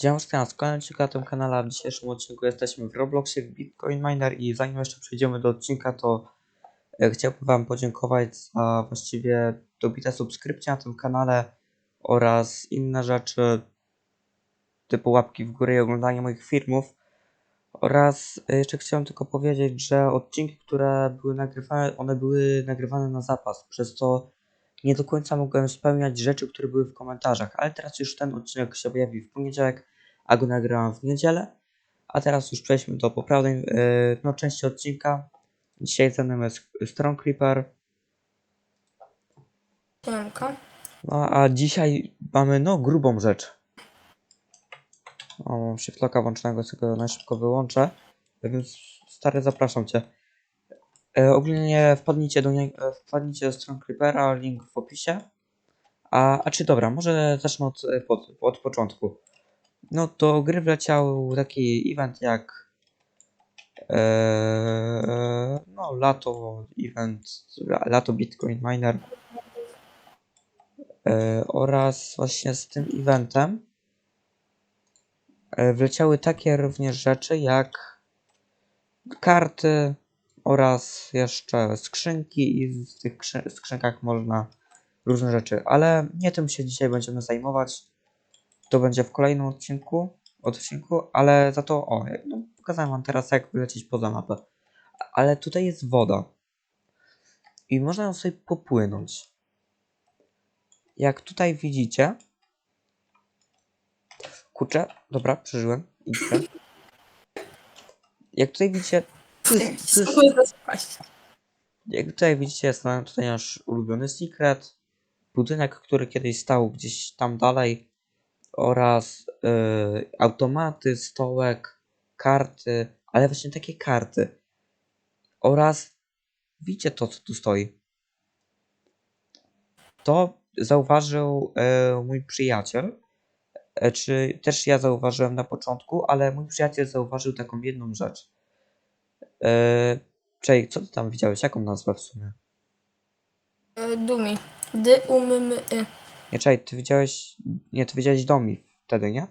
Dzień na kolejnym tym kanale, w dzisiejszym odcinku jesteśmy w Robloxie, w Bitcoin Miner i zanim jeszcze przejdziemy do odcinka, to e, chciałbym wam podziękować za właściwie dobite subskrypcje na tym kanale oraz inne rzeczy typu łapki w górę i oglądanie moich filmów. Oraz e, jeszcze chciałem tylko powiedzieć, że odcinki, które były nagrywane, one były nagrywane na zapas, przez co nie do końca mogłem spełniać rzeczy, które były w komentarzach, ale teraz już ten odcinek się pojawi w poniedziałek, a go nagrałem w niedzielę. A teraz już przejdźmy do poprawnej yy, no, części odcinka. Dzisiaj ze mną jest Strong Creeper. Siemanko. No a dzisiaj mamy no grubą rzecz. O, mam shiftlocka włączonego, sobie go na szybko wyłączę. Więc stary, zapraszam cię. E, ogólnie wpadnijcie do e, wpadnijcie do Strong Creepera, link w opisie. A, a czy dobra, może zacznę od, e, od, od początku. No do gry wleciał taki event jak no lato event, lato Bitcoin Miner e, oraz właśnie z tym eventem wleciały takie również rzeczy jak karty oraz jeszcze skrzynki i w tych krzy- skrzynkach można różne rzeczy, ale nie tym się dzisiaj będziemy zajmować. To będzie w kolejnym odcinku, odcinku, ale za to o, no, pokazałem wam teraz jak wylecieć poza mapę. Ale tutaj jest woda. I można ją sobie popłynąć. Jak tutaj widzicie. Kurczę, dobra, przeżyłem. Idźcie. Jak tutaj widzicie, jak tutaj widzicie, jest na- tutaj nasz ulubiony secret. Budynek, który kiedyś stał gdzieś tam dalej. Oraz yy, automaty, stołek, karty, ale właśnie takie karty. Oraz widzicie to, co tu stoi. To zauważył e, mój przyjaciel. E, czy też ja zauważyłem na początku, ale mój przyjaciel zauważył taką jedną rzecz. E, Czej, co ty tam widziałeś? Jaką nazwę w sumie? E, Dumi. Dy, um, m, y. Nie, czej, ty widziałeś. Nie, ty widziałeś domi wtedy, nie?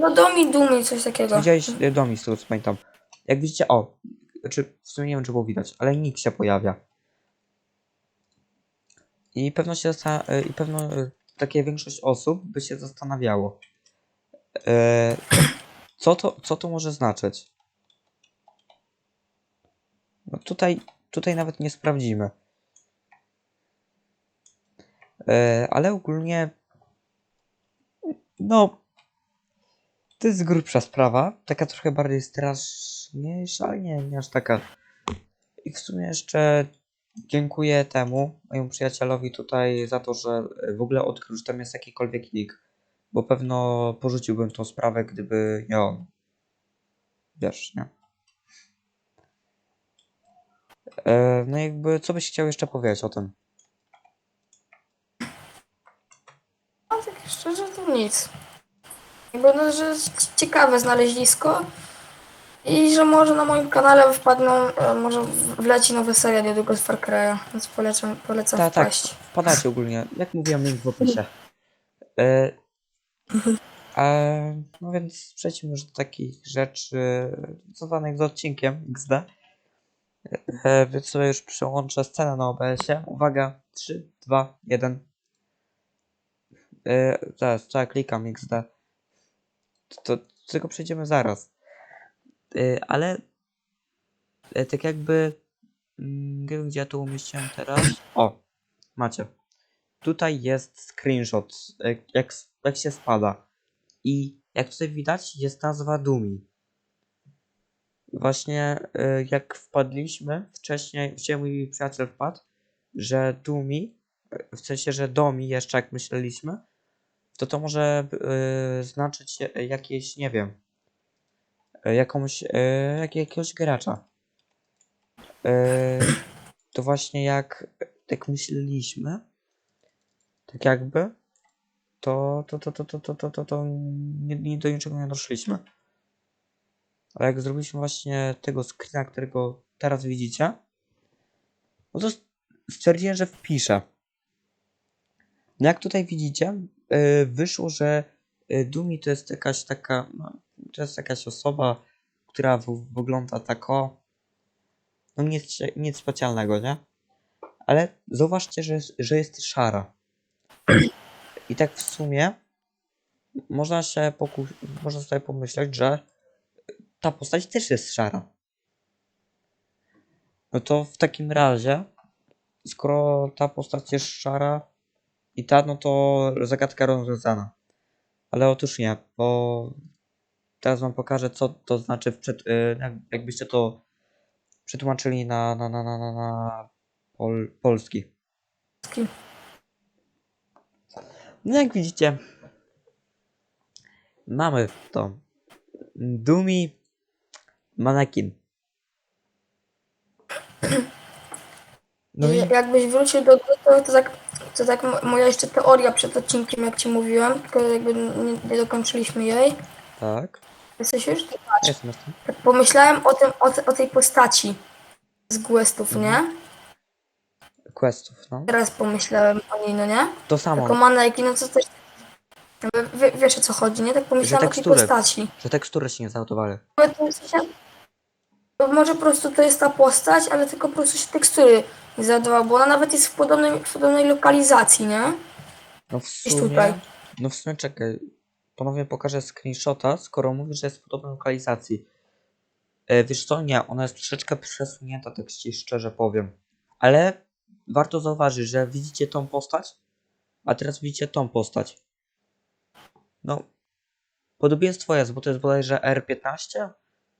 No Dumi, Dumi, coś takiego. Widziałeś e, domi, z tego co pamiętam. Jak widzicie, o, czy w sumie nie wiem, czy było widać, ale nikt się pojawia. I pewno się i pewno e, takie większość osób by się zastanawiało. E, co, to, co to może znaczyć? No tutaj, tutaj nawet nie sprawdzimy. E, ale ogólnie no to jest grubsza sprawa, taka trochę bardziej straszniejsza, ale nie, nie aż taka. I w sumie jeszcze dziękuję temu, mojemu przyjacielowi tutaj za to, że w ogóle odkrył, że tam jest jakikolwiek nick. Bo pewno porzuciłbym tą sprawę, gdyby nie on. Wiesz, nie? E, no jakby, co byś chciał jeszcze powiedzieć o tym? A tak szczerze to nic. Jakby no, że ciekawe znalezisko i że może na moim kanale wpadną, e, może wleci nowa seria niedługo z Far Cry'a, więc polecam, polecam Tak, tak, wpaść. ogólnie, jak mówiłem, link w opisie. E, e, no więc przejdźmy już do takich rzeczy związanych z odcinkiem XD. E, więc sobie już przełączę scenę na OBS-ie. Uwaga, 3, 2, 1. E, zaraz, trzeba klikam XD. To, to, tego przejdziemy zaraz. E, ale e, tak jakby mm, nie wiem, gdzie ja to umieściłem teraz. O, macie. Tutaj jest screenshot, jak, jak się spada. I jak tutaj widać, jest nazwa Dumi. Właśnie y, jak wpadliśmy wcześniej, gdzie mój przyjaciel wpadł, że Dumi, y, w sensie, że Domi jeszcze jak myśleliśmy, to to może y, znaczyć jakieś, nie wiem, jakąś, y, jak, jakiegoś gracza. Y, to właśnie jak tak myśleliśmy, tak jakby, to, to, to, to, to, to, to, to, to nie, nie do niczego nie doszliśmy. Ale jak zrobiliśmy właśnie tego screena, którego teraz widzicie, no to stwierdziłem, że wpiszę. No jak tutaj widzicie, yy, wyszło, że y, Dumi to jest jakaś taka, no, to jest jakaś osoba, która wygląda tak o, no nic, nic specjalnego, nie? Ale zauważcie, że, że jest szara. I tak w sumie można się można sobie pomyśleć, że ta postać też jest szara. No to w takim razie, skoro ta postać jest szara i ta, no to zagadka rozwiązana. Ale otóż nie, bo teraz wam pokażę, co to znaczy, przed, y, jak- jakbyście to przetłumaczyli na, na, na, na, na, na pol, polski. No jak widzicie, mamy to Dumi Manekin. No I jakbyś wrócił do gry, to, to, tak, to tak mo- moja jeszcze teoria przed odcinkiem, jak ci mówiłem, tylko jakby nie, nie dokończyliśmy jej. tak, Jesteś już? jestem, jestem. Tak pomyślałem o, tym, o, te- o tej postaci z Questów, Mhm. nie? Questów, no. Teraz pomyślałem o niej, no nie? To samo, Jako maneki, no co też... w- Wiesz o co chodzi, nie? Tak pomyślałem o tej tekstury. postaci. że tekstury się nie to to Może po prostu to jest ta postać, ale tylko po prostu się tekstury nie załadowały, bo ona nawet jest w podobnej, w podobnej lokalizacji, nie? No w Gdzieś sumie, tutaj. no w sumie czekaj, ponownie pokażę screenshota, skoro mówisz, że jest w podobnej lokalizacji. E, wiesz co, nie, ona jest troszeczkę przesunięta, tak ci szczerze powiem. Ale warto zauważyć, że widzicie tą postać, a teraz widzicie tą postać. No, podobieństwo jest, bo to jest bodajże R15,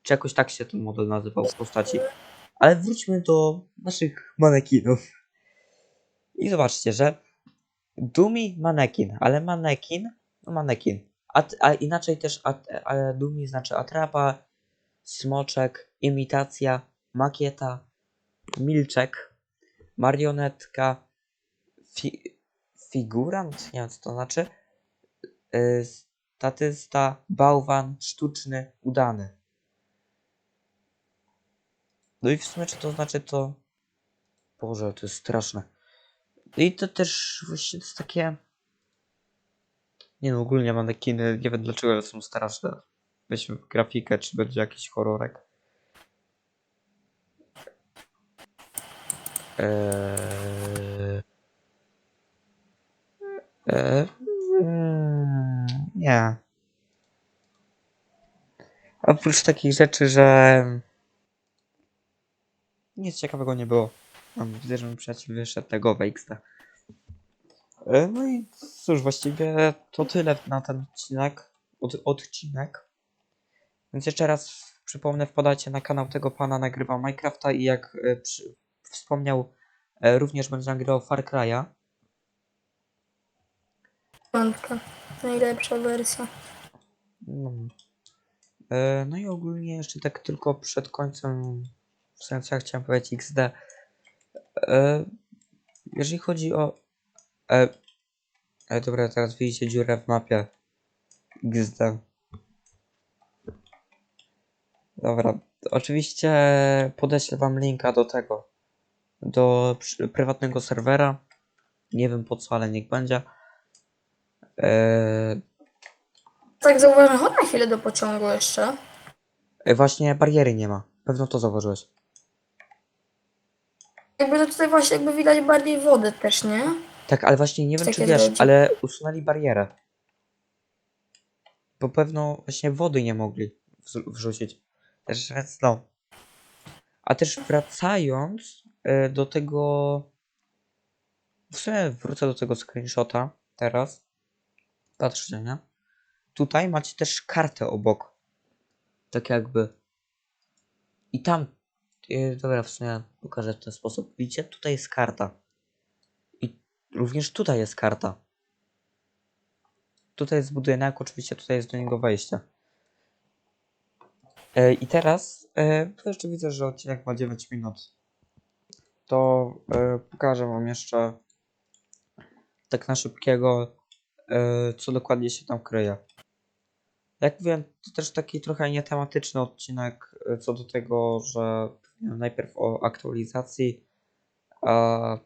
czy jakoś tak się ten model nazywał w postaci. Ale wróćmy do naszych manekinów. I zobaczcie, że Dumi manekin, ale manekin, no manekin. A, a inaczej też, a, ale Dumi znaczy atrapa, smoczek, imitacja, makieta, milczek, marionetka, fi, figurant, nie wiem co to znaczy, yy, statysta, bałwan, sztuczny, udany. No i w sumie czy to znaczy to... Boże, to jest straszne. I to też właśnie to jest takie... Nie no, ogólnie manekiny, nie wiem dlaczego są straszne. Weźmy grafikę, czy będzie jakiś horrorek. Eee... Eee... mm, Nie. Oprócz takich rzeczy, że... Nic ciekawego nie było. Mam widzę, że mój przyjaciel wyszedł tego WXT. E, No i cóż, właściwie to tyle na ten odcinek. Od, odcinek. Więc jeszcze raz przypomnę, wpadajcie na kanał tego pana, nagrywa Minecrafta i jak e, przy, wspomniał, e, również będzie nagrywał Far Cry'a. Piątka. Najlepsza wersja. No. No i ogólnie jeszcze tak tylko przed końcem, w sensie chciałem powiedzieć XD. E, jeżeli chodzi o... E, e, dobra, teraz widzicie dziurę w mapie XD. Dobra, oczywiście podeślę wam linka do tego, do prywatnego serwera. Nie wiem po co, ale niech będzie. E, Tak zauważyłem, chodź na chwilę do pociągu jeszcze. E, Właśnie bariery nie ma. Pewno to zauważyłeś. Jakby to tutaj właśnie jakby widać bardziej wody też, nie? Tak, ale właśnie nie wiem czy wiesz, ale usunęli barierę. Bo pewno właśnie wody nie mogli wz- wrzucić. Też więc no. A też wracając e, do tego. W sumie wrócę do tego screenshota teraz. Patrzcie, nie? Tutaj macie też kartę obok. Tak jakby. I tam. e, Dobra, w sumie pokażę w ten sposób. Widzicie? Tutaj jest karta. I również tutaj jest karta. Tutaj jest budynek, oczywiście tutaj jest do niego wejście. E, I teraz, e, to jeszcze widzę, że odcinek ma 9 minut. To e, pokażę wam jeszcze tak na szybkiego, e, co dokładnie się tam kryje. Jak mówiłem, to też taki trochę nietematyczny odcinek co do tego, że najpierw o aktualizacji, a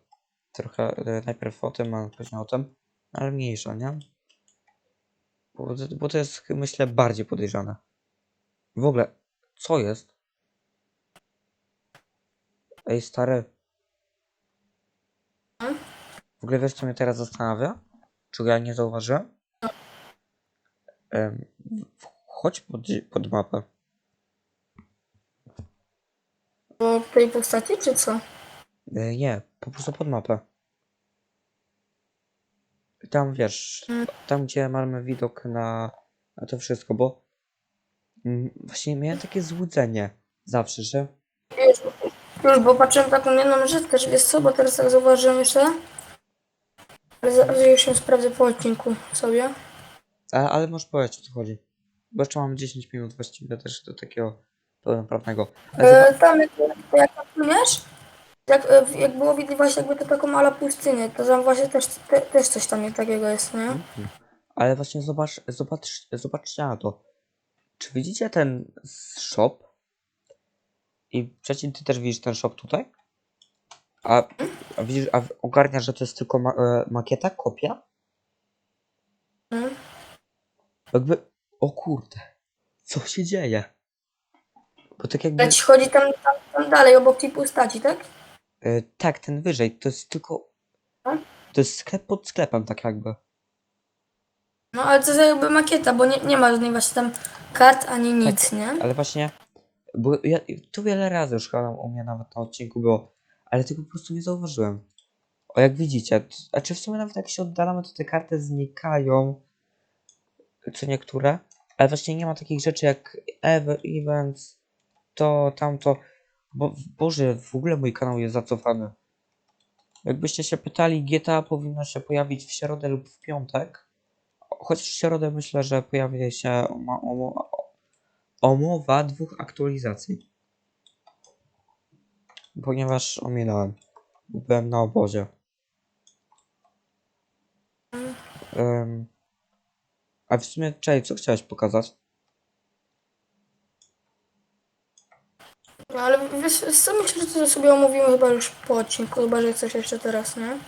trochę e, najpierw o tym, a później o tym, ale mniejsza, nie? Bo, bo to jest, myślę, bardziej podejrzane. W ogóle, co jest? Ej, stary. W ogóle wiesz, co mnie teraz zastanawia? Czego ja nie zauważyłem? Chodź pod, pod mapę. Bo tej postaci, czy co? E, nie, po prostu pod mapę. Tam wiesz, Mm. tam gdzie mamy widok na, na to wszystko, bo mm, właśnie miałem takie złudzenie zawsze, że Już, już, bo patrzyłem taką jedną rzecz też, wiesz co, bo teraz tak zauważyłem jeszcze. Ale za- już się sprawdzę po odcinku sobie. ale, ale możesz powiedzieć o co chodzi. Bo jeszcze mam 10 minut właściwie też do takiego zobacz- E, tam jak, jak płyniesz, jak, e, jak było widać właśnie jakby to taką mała pustynię, to tam właśnie też, te, też coś tam takiego jest, nie? Mhm. Ale właśnie zobacz, zobacz, zobaczcie na to. Czy widzicie ten shop? I przecież ty też widzisz ten shop tutaj? A, a widzisz, a ogarniasz, że to jest tylko ma e, makieta, kopia? Mhm. Jakby, o kurde, co się dzieje? Bo tak jakby, ci chodzi tam, tam, tam dalej, obok tej postaci, tak? e, tak, ten wyżej, to jest tylko, Tak? to jest sklep pod sklepem, tak jakby. No ale to jest jakby makieta, bo nie, nie ma żadnej właśnie tam kart ani nic, nie? Ale właśnie, bo ja to wiele razy już chyba u mnie nawet na odcinku było, ale tego po prostu nie zauważyłem. O, jak widzicie, t- a czy w sumie nawet jak się oddalamy, to te karty znikają, co niektóre, ale właśnie nie ma takich rzeczy jak ever, events, to, tamto, bo, Boże, w ogóle mój kanał jest zacofany. Jakbyście się pytali, GTA powinno się pojawić w środę lub w piątek, choć w środę myślę, że pojawi się omowa dwóch aktualizacji. Ponieważ ominąłem. Byłem na obozie. Em, a w sumie, czekaj, co chciałeś pokazać? No, ale co, myślę, że to sobie omówimy chyba już po odcinku, chyba, że coś jeszcze teraz, nie?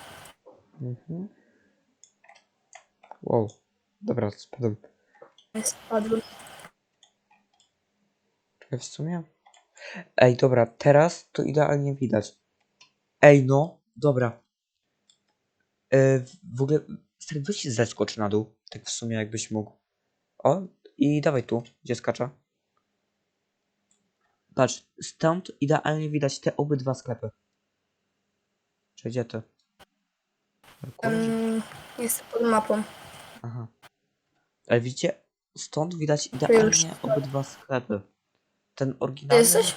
Mhm. Wow. Dobra, spadłem. Spadły. Czekaj, w sumie? Ej, dobra, teraz to idealnie widać. Ej, no, dobra. E, w ogóle, stary, weź zeskocz na dół. Tak w sumie, jakbyś mógł. O, i dawaj tu, gdzie skacza. Patrz, stąd idealnie widać te obydwa sklepy. Czy gdzie to? Um, jest pod mapą. Aha. Ale widzicie, stąd widać idealnie obydwa sklepy. Ten Ty oryginalny... jesteś?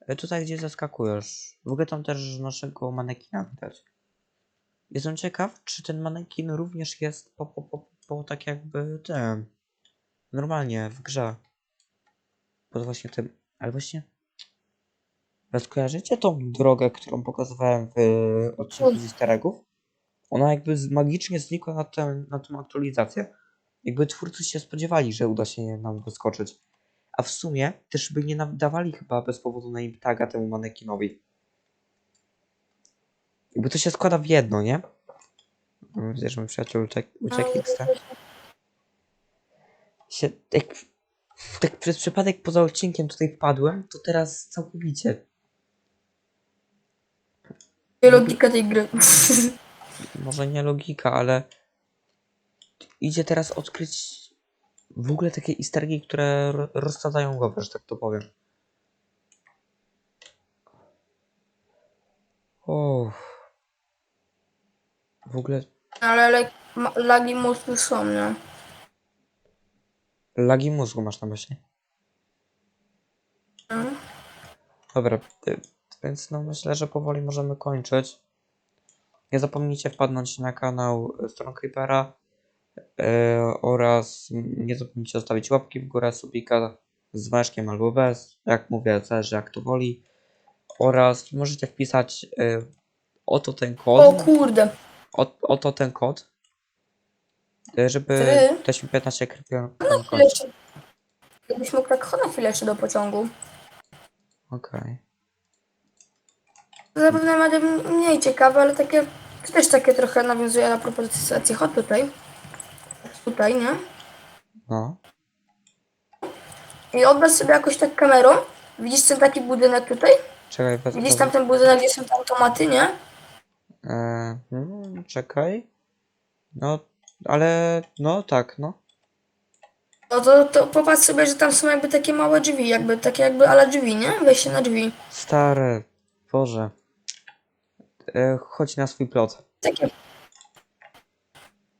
E, Tutaj, gdzie zaskakujesz. W ogóle tam też naszego manekina widać. Jestem ciekaw, czy ten manekin również jest po, po, po, po tak jakby tym. Normalnie w grze. Pod właśnie tym. Ale właśnie. Rozkojarzycie tą drogę, którą pokazywałem w odcinku z easter eggów? Ona jakby magicznie znikła na, tę na tą aktualizację. Jakby twórcy się spodziewali, że uda się nam wyskoczyć. A w sumie też by nie nam dawali chyba bez powodu na im taga temu manekinowi. Jakby to się składa w jedno, nie? Widzę, że mój przyjaciel uciekł. Się, jak, tak przez przypadek poza odcinkiem tutaj wpadłem, to teraz całkowicie. Logika tej gry. Może nie logika, ale idzie teraz odkryć w ogóle takie easter eggi, które ro- rozsadzają głowę, że tak to powiem. Uff. W ogóle ale ale ma- lagi mózgu są, nie? Lagi mózgu masz na myśli. Mhm. Dobra, więc no myślę, że powoli możemy kończyć. Nie zapomnijcie wpadnąć na kanał Stron Creepera y, oraz nie zapomnijcie zostawić łapki w górę, subika z weszkiem albo bez, jak mówię, zależy jak to woli. Oraz możecie wpisać y, oto ten O kod, kurde. o, oto ten kod, y, żeby Ty? też 15 Creeper Chwilę kończyć. jeszcze. Gdybyś mógł tak chodź na chwilę jeszcze do pociągu. Okej. Zapewne będzie mniej ciekawe, ale takie to też takie trochę nawiązuje na propozycję. Chodź tutaj. Tutaj, nie? No. I obraz sobie jakoś tak kamerą. Widzisz ten taki budynek tutaj? Czekaj, wez, Widzisz tam ten budynek, gdzie są te automaty, nie? e, mm, czekaj. No, ale, no tak, no. No to, to popatrz sobie, że tam są jakby takie małe drzwi, jakby takie jakby ale drzwi, nie? Wejście na drzwi. Stare, Boże. E, chodź na swój plot. Takie.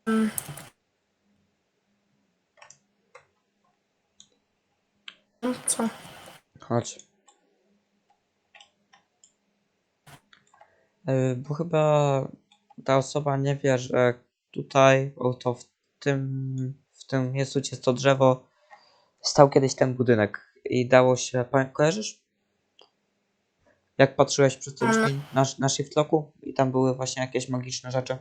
Mm. No Co? Chodź. E, Bo chyba ta osoba nie wie, że tutaj, oto w tym, w tym miejscu, gdzie jest to drzewo, stał kiedyś ten budynek i dało się, pa- kojarzysz? Jak patrzyłeś przez te Ale- drzwi na, na shiftlocku i tam były właśnie jakieś magiczne rzeczy?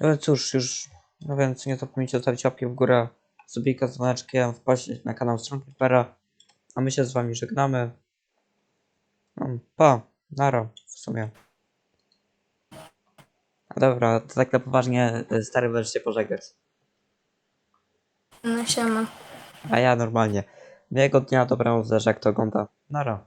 No cóż, już, no więc nie zapomnijcie zostawić łapki w górę, subika z dzwoneczkiem, wpaść na kanał Strongkeepera, a my się z wami żegnamy. No, pa, nara, w sumie. Dobra, to tak na poważnie, y, stary będziesz się pożegnać. No siema. A ja normalnie. Miłego dnia, dobranoc, jak to ogląda. Nara.